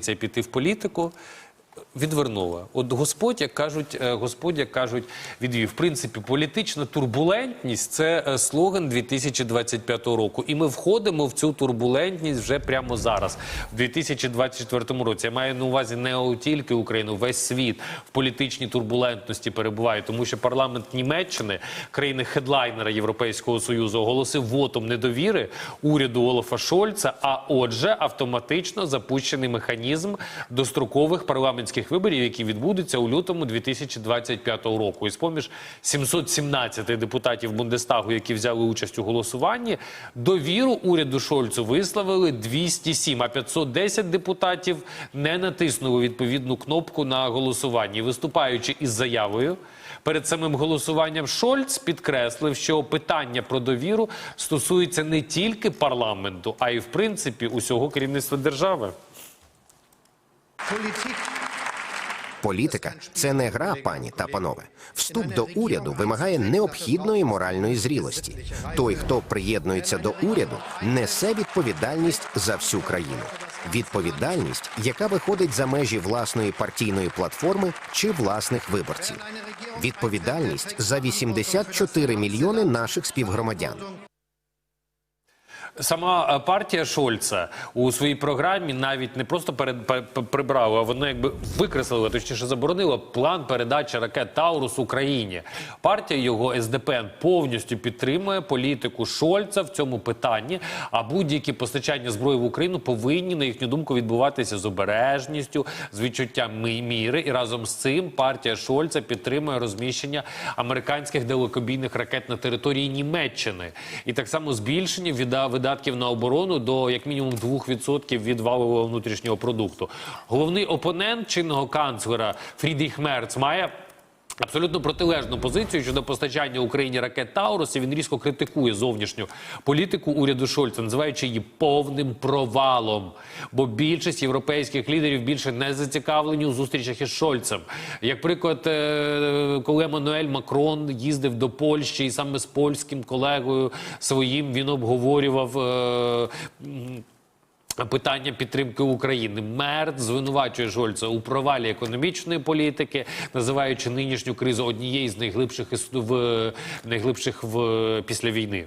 це піти в політику. Відвернула. От Господь, як кажуть, е, Господь, як кажуть, відвів. В принципі, політична турбулентність це е, слоган 2025 року. І ми входимо в цю турбулентність вже прямо зараз, в 2024 році. Я маю на увазі не тільки Україну, весь світ в політичній турбулентності перебуває, тому що парламент Німеччини, країни хедлайнера Європейського союзу, оголосив вотом недовіри уряду Олафа Шольца. А отже, автоматично запущений механізм дострокових парламентських виборів, які відбудуться у лютому 2025 року. І з поміж 717 депутатів Бундестагу, які взяли участь у голосуванні, довіру уряду Шольцу висловили 207, а 510 депутатів не натиснули відповідну кнопку на голосуванні, виступаючи із заявою. Перед самим голосуванням Шольц підкреслив, що питання про довіру стосується не тільки парламенту, а й в принципі усього керівництва держави. Політика це не гра, пані та панове. Вступ до уряду вимагає необхідної моральної зрілості. Той, хто приєднується до уряду, несе відповідальність за всю країну. Відповідальність, яка виходить за межі власної партійної платформи чи власних виборців. Відповідальність за 84 мільйони наших співгромадян. Сама е, партія Шольца у своїй програмі навіть не просто перед пе- пе- прибрала, а воно якби викреслила, точніше заборонила план передачі ракет Таурус Україні. Партія його СДПН повністю підтримує політику Шольца в цьому питанні. А будь-які постачання зброї в Україну повинні, на їхню думку, відбуватися з обережністю, з відчуттям міри. І разом з цим партія Шольца підтримує розміщення американських далекобійних ракет на території Німеччини. І так само збільшення віда- видатків на оборону до як мінімум 2% від валового внутрішнього продукту. Головний опонент чинного канцлера Фрідріх Мерц має. Абсолютно протилежну позицію щодо постачання Україні ракет Таурус. І він різко критикує зовнішню політику уряду Шольца, називаючи її повним провалом. Бо більшість європейських лідерів більше не зацікавлені у зустрічах із Шольцем. Як приклад, е, коли Еммануель Макрон їздив до Польщі, і саме з польським колегою своїм він обговорював. Питання підтримки України. Мерц звинувачує Жольца у провалі економічної політики, називаючи нинішню кризу однією з найглибших в найглибших в після війни.